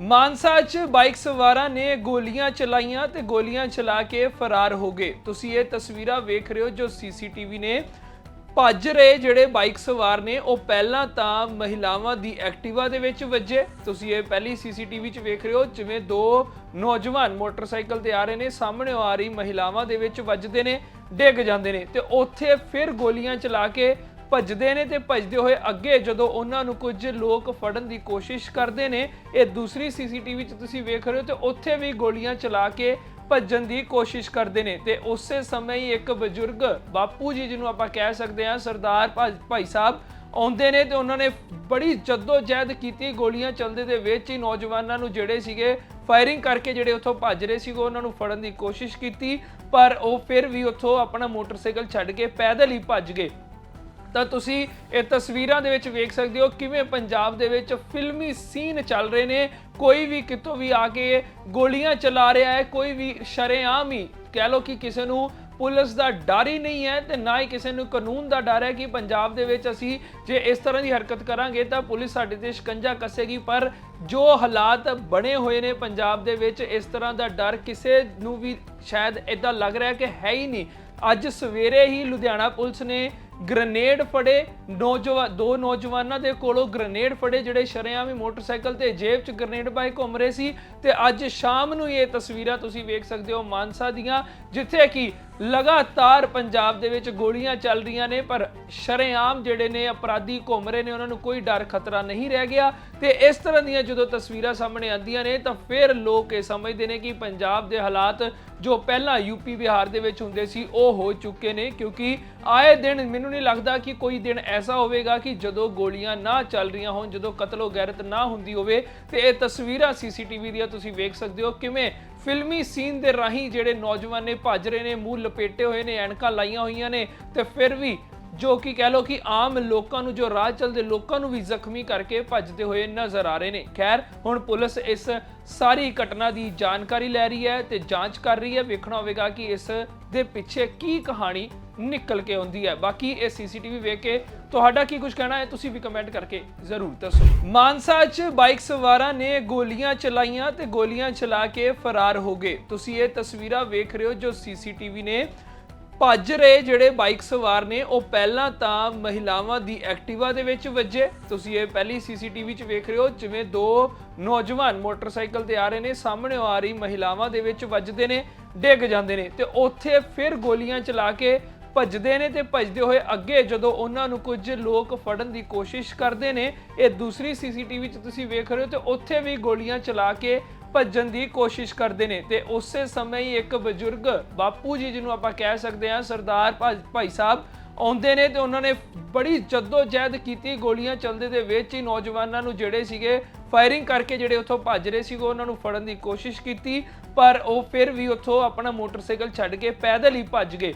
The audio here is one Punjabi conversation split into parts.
ਮਾਨਸਾ 'ਚ ਬਾਈਕ ਸਵਾਰਾਂ ਨੇ ਗੋਲੀਆਂ ਚਲਾਈਆਂ ਤੇ ਗੋਲੀਆਂ ਚਲਾ ਕੇ ਫਰਾਰ ਹੋ ਗਏ। ਤੁਸੀਂ ਇਹ ਤਸਵੀਰਾਂ ਵੇਖ ਰਹੇ ਹੋ ਜੋ ਸੀਸੀਟੀਵੀ ਨੇ ਭੱਜ ਰਹੇ ਜਿਹੜੇ ਬਾਈਕ ਸਵਾਰ ਨੇ, ਉਹ ਪਹਿਲਾਂ ਤਾਂ ਮਹਿਲਾਵਾਂ ਦੀ ਐਕਟਿਵਾ ਦੇ ਵਿੱਚ ਵੱਜੇ। ਤੁਸੀਂ ਇਹ ਪਹਿਲੀ ਸੀਸੀਟੀਵੀ 'ਚ ਵੇਖ ਰਹੇ ਹੋ, ਜਿਵੇਂ ਦੋ ਨੌਜਵਾਨ ਮੋਟਰਸਾਈਕਲ ਤੇ ਆ ਰਹੇ ਨੇ, ਸਾਹਮਣੇ ਆ ਰਹੀ ਮਹਿਲਾਵਾਂ ਦੇ ਵਿੱਚ ਵੱਜਦੇ ਨੇ, ਡਿੱਗ ਜਾਂਦੇ ਨੇ ਤੇ ਉੱਥੇ ਫਿਰ ਗੋਲੀਆਂ ਚਲਾ ਕੇ ਭੱਜਦੇ ਨੇ ਤੇ ਭੱਜਦੇ ਹੋਏ ਅੱਗੇ ਜਦੋਂ ਉਹਨਾਂ ਨੂੰ ਕੁਝ ਲੋਕ ਫੜਨ ਦੀ ਕੋਸ਼ਿਸ਼ ਕਰਦੇ ਨੇ, ਇਹ ਦੂਸਰੀ ਸੀਸੀਟੀਵੀ 'ਚ ਤੁਸੀਂ ਵੇਖ ਰਹੇ ਹੋ ਤੇ ਉੱਥੇ ਵੀ ਗੋਲੀਆਂ ਚਲਾ ਕੇ ਭੱਜਣ ਦੀ ਕੋਸ਼ਿਸ਼ ਕਰਦੇ ਨੇ। ਤੇ ਉਸੇ ਸਮੇਂ ਹੀ ਇੱਕ ਬਜ਼ੁਰਗ ਬਾਪੂ ਜੀ ਜਿਹਨੂੰ ਆਪਾਂ ਕਹਿ ਸਕਦੇ ਹਾਂ, ਸਰਦਾਰ ਭਾ- ਭਾਈ ਸਾਹਿਬ ਆਉਂਦੇ ਨੇ ਤੇ ਉਹਨਾਂ ਨੇ ਬੜੀ ਜਹਿਦ ਕੀਤੀ ਗੋਲੀਆਂ ਚੱਲਦੇ ਦੇ ਵਿੱਚ ਹੀ ਨੌਜਵਾਨਾਂ ਨੂੰ ਜਿਹੜੇ ਸੀਗੇ ਫਾਇਰਿੰਗ ਕਰਕੇ ਜਿਹੜੇ ਉੱਥੋਂ ਭੱਜ ਰਹੇ ਸੀਗੇ, ਉਹਨਾਂ ਨੂੰ ਫੜਨ ਦੀ ਕੋਸ਼ਿਸ਼ ਕੀਤੀ, ਪਰ ਉਹ ਫਿਰ ਵੀ ਉੱਥੋਂ ਆਪਣਾ ਮੋਟਰਸਾਈਕਲ ਛੱਡ ਕੇ ਪੈਦਲ ਹੀ ਭੱਜ ਗਏ। ਤਾਂ ਤੁਸੀਂ ਇਹ ਤਸਵੀਰਾਂ ਦੇ ਵਿੱਚ ਵੇਖ ਸਕਦੇ ਹੋ ਕਿਵੇਂ ਪੰਜਾਬ ਦੇ ਵਿੱਚ ਫਿਲਮੀ ਸੀਨ ਚੱਲ ਰਹੇ ਨੇ। ਕੋਈ ਵੀ ਕਿਤੋਂ ਵੀ ਆ ਕੇ ਗੋਲੀਆਂ ਚਲਾ ਰਿਹਾ ਹੈ, ਕੋਈ ਵੀ ਸ਼ਰੇਆਮ ਹੀ। ਕਹਿ ਲੋ ਕਿ ਕਿਸੇ ਨੂੰ ਪੁਲਿਸ ਦਾ ਡਰ ਹੀ ਨਹੀਂ ਹੈ ਤੇ ਨਾ ਹੀ ਕਿਸੇ ਨੂੰ ਕਾਨੂੰਨ ਦਾ ਡਰ ਹੈ ਕਿ ਪੰਜਾਬ ਦੇ ਵਿੱਚ ਅਸੀਂ ਜੇ ਇਸ ਤਰ੍ਹਾਂ ਦੀ ਹਰਕਤ ਕਰਾਂਗੇ ਤਾਂ ਪੁਲਿਸ ਸਾਡੇ ਤੇ ਸ਼ਿਕੰਜਾ ਕੱਸੇਗੀ। ਪਰ ਜੋ ਹਾਲਾਤ ਬਣੇ ਹੋਏ ਨੇ ਪੰਜਾਬ ਦੇ ਵਿੱਚ, ਇਸ ਤਰ੍ਹਾਂ ਦਾ ਡਰ ਕਿਸੇ ਨੂੰ ਵੀ ਸ਼ਾਇਦ ਇਦਾਂ ਲੱਗ ਰਿਹਾ ਕਿ ਹੈ ਹੀ ਨਹੀਂ। ਅੱਜ ਸਵੇਰੇ ਹੀ ਲੁਧਿਆਣਾ ਪੁਲਿਸ ਨੇ ਗ੍ਰਨੇਡ ਫੜੇ ਨੌਜਵਾਨ ਦੋ ਨੌਜਵਾਨਾਂ ਦੇ ਕੋਲੋਂ ਗ੍ਰਨੇਡ ਫੜੇ ਜਿਹੜੇ ਸ਼ਰੇਆਮ ਹੀ ਮੋਟਰਸਾਈਕਲ ਤੇ ਜੇਬ 'ਚ ਗ੍ਰਨੇਡ ਪਾਏ ਘੁੰਮ ਰਹੇ ਸੀ ਤੇ ਅੱਜ ਸ਼ਾਮ ਨੂੰ ਇਹ ਤਸਵੀਰਾਂ ਤੁਸੀਂ ਵੇਖ ਸਕਦੇ ਹੋ ਮਾਨਸਾ ਦੀਆਂ, ਜਿੱਥੇ ਕਿ ਲਗਾਤਾਰ ਪੰਜਾਬ ਦੇ ਵਿੱਚ ਗੋਲੀਆਂ ਚੱਲ ਰਹੀਆਂ ਨੇ, ਪਰ ਸ਼ਰੇਆਮ ਜਿਹੜੇ ਨੇ ਅਪਰਾਧੀ ਘੁੰਮ ਰਹੇ ਨੇ, ਉਹਨਾਂ ਨੂੰ ਕੋਈ ਡਰ, ਖਤਰਾ ਨਹੀਂ ਰਹਿ ਗਿਆ। ਤੇ ਇਸ ਤਰ੍ਹਾਂ ਦੀਆਂ ਜਦੋਂ ਤਸਵੀਰਾਂ ਸਾਹਮਣੇ ਆਉਂਦੀਆਂ ਨੇ, ਤਾਂ ਫਿਰ ਲੋਕ ਇਹ ਸਮਝਦੇ ਨੇ ਕਿ ਪੰਜਾਬ ਦੇ ਹਾਲਾਤ ਜੋ ਪਹਿਲਾਂ ਯੂਪੀ ਬਿਹਾਰ ਦੇ ਵਿੱਚ ਹੁੰਦੇ ਸੀ, ਉਹ ਹੋ ਚੁੱਕੇ ਨੇ, ਕਿਉਂਕਿ ਆਏ ਦਿਨ ਮੈਨੂੰ ਨਹੀਂ ਲੱਗਦਾ ਕਿ ਕੋਈ ਦਿਨ ਐਸਾ ਹੋਵੇਗਾ ਕਿ ਜਦੋਂ ਗੋਲੀਆਂ ਨਾ ਚੱਲ ਰਹੀਆਂ ਹੋਣ, ਜਦੋਂ ਕਤਲੋ ਗੈਰਤ ਨਾ ਹੁੰਦੀ ਹੋਵੇ। ਤੇ ਇਹ ਤਸਵੀਰਾਂ ਸੀਸੀਟੀਵੀ ਦੀਆਂ ਤੁਸੀਂ ਵੇਖ ਸਕਦੇ ਹੋ, ਕਿਵੇਂ ਫਿਲਮੀ ਸੀਨ ਦੇ ਰਾਹੀਂ ਜਿਹੜੇ ਨੌਜਵਾਨ ਨੇ ਭੱਜ ਰਹੇ ਨੇ, ਮੂੰਹ ਲਪੇਟੇ ਹੋਏ ਨੇ, ਐਨਕਾਂ ਲਾਈਆਂ ਹੋਈਆਂ ਨੇ ਤੇ ਫਿਰ ਵੀ ਜੋ ਕਿ ਕਹਿ ਲੋ ਕਿ ਆਮ ਲੋਕਾਂ ਨੂੰ, ਜੋ ਰਾਹ ਚੱਲਦੇ ਲੋਕਾਂ ਨੂੰ ਵੀ ਜ਼ਖਮੀ ਕਰਕੇ ਭੱਜਦੇ ਹੋਏ ਨਜ਼ਰ ਆ ਰਹੇ ਨੇ। ਖੈਰ, ਹੁਣ ਪੁਲਿਸ ਇਸ ਸਾਰੀ ਘਟਨਾ ਦੀ ਜਾਣਕਾਰੀ ਲੈ ਰਹੀ ਹੈ ਤੇ ਜਾਂਚ ਕਰ ਰਹੀ ਹੈ। ਵੇਖਣਾ ਹੋਵੇਗਾ ਕਿ ਇਸ ਦੇ ਪਿੱਛੇ ਕੀ ਕਹਾਣੀ ਨਿਕਲ ਕੇ ਆਉਂਦੀ ਹੈ। ਬਾਕੀ ਇਹ ਸੀਸੀਟੀਵੀ ਵੇਖ ਕੇ ਤੁਹਾਡਾ ਕੀ ਕੁਝ ਕਹਿਣਾ ਹੈ, ਤੁਸੀਂ ਵੀ ਕਮੈਂਟ ਕਰਕੇ ਜ਼ਰੂਰ ਦੱਸੋ। ਮਾਨਸਾ 'ਚ ਬਾਈਕ ਸਵਾਰਾਂ ਨੇ ਗੋਲੀਆਂ ਚਲਾਈਆਂ ਤੇ ਗੋਲੀਆਂ ਚਲਾ ਕੇ ਫਰਾਰ ਹੋ ਗਏ। ਤੁਸੀਂ ਇਹ ਤਸਵੀਰਾਂ ਵੇਖ ਰਹੇ ਹੋ ਜੋ ਸੀਸੀਟੀਵੀ ਨੇ ਭੱਜ ਰਹੇ ਜਿਹੜੇ ਬਾਈਕ ਸਵਾਰ ਨੇ, ਉਹ ਪਹਿਲਾਂ ਤਾਂ ਮਹਿਲਾਵਾਂ ਦੀ ਐਕਟਿਵਾ ਦੇ ਵਿੱਚ ਵੱਜੇ। ਤੁਸੀਂ ਇਹ ਪਹਿਲੀ ਸੀਸੀਟੀਵੀ 'ਚ ਵੇਖ ਰਹੇ ਹੋ, ਜਿਵੇਂ ਦੋ ਨੌਜਵਾਨ ਮੋਟਰਸਾਈਕਲ ਤੇ ਆ ਰਹੇ ਨੇ, ਸਾਹਮਣੇ ਆ ਰਹੀ ਮਹਿਲਾਵਾਂ ਦੇ ਵਿੱਚ ਵੱਜਦੇ ਨੇ, ਡਿੱਗ ਜਾਂਦੇ ਨੇ ਤੇ ਉੱਥੇ ਫਿਰ ਗੋਲੀਆਂ ਚਲਾ ਕੇ ਭੱਜਦੇ ਨੇ ਤੇ ਭੱਜਦੇ ਹੋਏ ਅੱਗੇ ਜਦੋਂ ਉਹਨਾਂ ਨੂੰ ਕੁਝ ਲੋਕ ਫੜਨ ਦੀ ਕੋਸ਼ਿਸ਼ ਕਰਦੇ ਨੇ, ਇਹ ਦੂਸਰੀ ਸੀਸੀਟੀਵੀ 'ਚ ਤੁਸੀਂ ਵੇਖ ਰਹੇ ਹੋ ਤੇ ਉੱਥੇ ਵੀ ਗੋਲੀਆਂ ਚਲਾ ਕੇ ਭੱਜਣ ਦੀ ਕੋਸ਼ਿਸ਼ ਕਰਦੇ ਨੇ। ਤੇ ਉਸੇ ਸਮੇਂ ਹੀ ਇੱਕ ਬਜ਼ੁਰਗ ਬਾਪੂ ਜੀ ਜਿਹਨੂੰ ਆਪਾਂ ਕਹਿ ਸਕਦੇ ਹਾਂ, ਸਰਦਾਰ ਭਾ- ਭਾਈ ਸਾਹਿਬ ਆਉਂਦੇ ਨੇ ਤੇ ਉਹਨਾਂ ਨੇ ਬੜੀ ਜਹਿਦ ਕੀਤੀ ਗੋਲੀਆਂ ਚੱਲਦੇ ਦੇ ਵਿੱਚ ਹੀ ਨੌਜਵਾਨਾਂ ਨੂੰ ਜਿਹੜੇ ਸੀਗੇ ਫਾਇਰਿੰਗ ਕਰਕੇ ਜਿਹੜੇ ਉੱਥੋਂ ਭੱਜ ਰਹੇ ਸੀਗੇ, ਉਹਨਾਂ ਨੂੰ ਫੜਨ ਦੀ ਕੋਸ਼ਿਸ਼ ਕੀਤੀ, ਪਰ ਉਹ ਫਿਰ ਵੀ ਉੱਥੋਂ ਆਪਣਾ ਮੋਟਰਸਾਈਕਲ ਛੱਡ ਕੇ ਪੈਦਲ ਹੀ ਭੱਜ ਗਏ।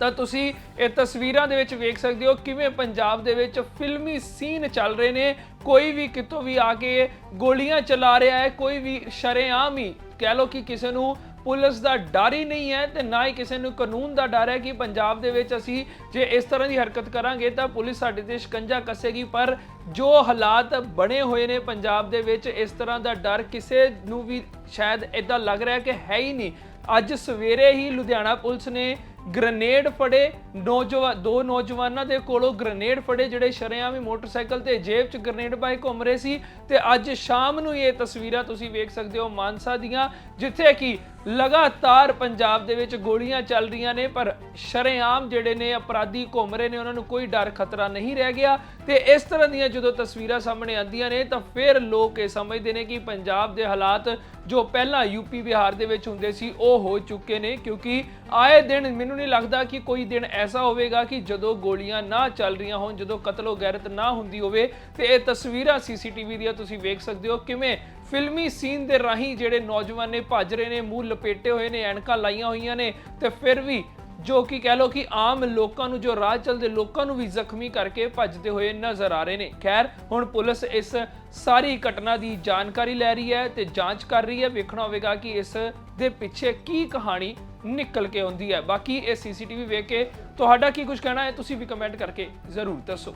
ਤਾਂ ਤੁਸੀਂ ਇਹ ਤਸਵੀਰਾਂ ਦੇ ਵਿੱਚ ਵੇਖ ਸਕਦੇ ਹੋ ਕਿਵੇਂ ਪੰਜਾਬ ਦੇ ਵਿੱਚ ਫਿਲਮੀ ਸੀਨ ਚੱਲ ਰਹੇ ਨੇ। ਕੋਈ ਵੀ ਕਿਤੋਂ ਵੀ ਆ ਕੇ ਗੋਲੀਆਂ ਚਲਾ ਰਿਹਾ ਹੈ, ਕੋਈ ਵੀ ਸ਼ਰੇਆਮ ਹੀ ਕਹਿ ਲੋ ਕਿ ਕਿਸੇ ਨੂੰ ਪੁਲਿਸ ਦਾ ਡਰ ਹੀ ਨਹੀਂ ਹੈ ਤੇ ਨਾ ਹੀ ਕਿਸੇ ਨੂੰ ਕਾਨੂੰਨ ਦਾ ਡਰ ਹੈ ਕਿ ਪੰਜਾਬ ਦੇ ਵਿੱਚ ਅਸੀਂ ਜੇ ਇਸ ਤਰ੍ਹਾਂ ਦੀ ਹਰਕਤ ਕਰਾਂਗੇ ਤਾਂ ਪੁਲਿਸ ਸਾਡੇ ਤੇ ਸ਼ਿਕੰਜਾ ਕੱਸੇਗੀ। ਪਰ ਜੋ ਹਾਲਾਤ ਬਣੇ ਹੋਏ ਨੇ ਪੰਜਾਬ ਦੇ ਵਿੱਚ, ਇਸ ਤਰ੍ਹਾਂ ਦਾ ਡਰ ਕਿਸੇ ਨੂੰ ਵੀ ਸ਼ਾਇਦ ਇਦਾਂ ਲੱਗ ਰਿਹਾ ਕਿ ਹੈ ਹੀ ਨਹੀਂ। ਅੱਜ ਸਵੇਰੇ ਹੀ ਲੁਧਿਆਣਾ ਪੁਲਿਸ ਨੇ ਗ੍ਰਨੇਡ ਫੜੇ ਨੌਜਵਾਨ ਦੋ ਨੌਜਵਾਨਾਂ ਦੇ ਕੋਲੋਂ ਗ੍ਰਨੇਡ ਫੜੇ, ਜਿਹੜੇ ਸ਼ਰੇਆਮ ਵੀ ਮੋਟਰਸਾਈਕਲ ਤੇ ਜੇਬ 'ਚ ਗ੍ਰਨੇਡ ਪਾਏ ਘੁੰਮ ਰਹੇ ਸੀ। ਤੇ ਅੱਜ ਸ਼ਾਮ ਨੂੰ ਇਹ ਤਸਵੀਰਾਂ ਤੁਸੀਂ ਵੇਖ ਸਕਦੇ ਹੋ ਮਾਨਸਾ ਦੀਆਂ, ਜਿੱਥੇ ਕਿ ਲਗਾਤਾਰ ਪੰਜਾਬ ਦੇ ਵਿੱਚ ਗੋਲੀਆਂ ਚੱਲ ਰਹੀਆਂ ਨੇ, ਪਰ ਸ਼ਰੇਆਮ ਜਿਹੜੇ ਨੇ ਅਪਰਾਧੀ ਘੁੰਮ ਰਹੇ ਨੇ, ਉਹਨਾਂ ਨੂੰ ਕੋਈ ਡਰ, ਖਤਰਾ ਨਹੀਂ ਰਹਿ ਗਿਆ। ਤੇ ਇਸ ਤਰ੍ਹਾਂ ਦੀਆਂ ਜਦੋਂ ਤਸਵੀਰਾਂ ਸਾਹਮਣੇ ਆਉਂਦੀਆਂ ਨੇ, ਤਾਂ ਫਿਰ ਲੋਕ ਇਹ ਸਮਝਦੇ ਨੇ ਕਿ ਪੰਜਾਬ ਦੇ ਹਾਲਾਤ ਜੋ ਪਹਿਲਾਂ ਯੂਪੀ ਬਿਹਾਰ ਦੇ ਵਿੱਚ ਹੁੰਦੇ ਸੀ, ਉਹ ਹੋ ਚੁੱਕੇ ਨੇ, ਕਿਉਂਕਿ ਆਏ ਦਿਨ ਮੈਨੂੰ ਨਹੀਂ ਲੱਗਦਾ ਕਿ ਕੋਈ ਦਿਨ ਐਸਾ ਹੋਵੇਗਾ ਕਿ ਜਦੋਂ ਗੋਲੀਆਂ ਨਾ ਚੱਲ ਰਹੀਆਂ ਹੋਣ, ਜਦੋਂ ਕਤਲੋ ਗੈਰਤ ਨਾ ਹੁੰਦੀ ਹੋਵੇ। ਤੇ ਇਹ ਤਸਵੀਰਾਂ ਸੀਸੀਟੀਵੀ ਦੀਆਂ ਤੁਸੀਂ ਵੇਖ ਸਕਦੇ ਹੋ, ਕਿਵੇਂ ਫਿਲਮੀ ਸੀਨ ਦੇ ਰਾਹੀਂ ਜਿਹੜੇ ਨੌਜਵਾਨ ਨੇ ਭੱਜ ਰਹੇ ਨੇ, ਮੂੰਹ ਲਪੇਟੇ ਹੋਏ ਨੇ, ਐਨਕਾਂ ਲਾਈਆਂ ਹੋਈਆਂ ਨੇ ਤੇ ਫਿਰ ਵੀ ਜੋ ਕਿ ਕਹਿ ਲੋ ਕਿ ਆਮ ਲੋਕਾਂ ਨੂੰ, ਜੋ ਰਾਹ ਚੱਲਦੇ ਲੋਕਾਂ ਨੂੰ ਵੀ ਜ਼ਖਮੀ ਕਰਕੇ ਭੱਜਦੇ ਹੋਏ ਨਜ਼ਰ ਆ ਰਹੇ ਨੇ। ਖੈਰ, ਹੁਣ ਪੁਲਿਸ ਇਸ ਸਾਰੀ ਘਟਨਾ ਦੀ ਜਾਣਕਾਰੀ ਲੈ ਰਹੀ ਹੈ ਤੇ ਜਾਂਚ ਕਰ ਰਹੀ ਹੈ। ਵੇਖਣਾ ਹੋਵੇਗਾ ਕਿ ਇਸ ਦੇ ਪਿੱਛੇ ਕੀ ਕਹਾਣੀ ਨਿਕਲ ਕੇ ਆਉਂਦੀ ਹੈ। ਬਾਕੀ ਇਹ ਸੀਸੀਟੀਵੀ ਵੇਖ ਕੇ ਤੁਹਾਡਾ ਕੀ ਕੁਝ ਕਹਿਣਾ ਹੈ, ਤੁਸੀਂ ਵੀ ਕਮੈਂਟ ਕਰਕੇ ਜ਼ਰੂਰ ਦੱਸੋ।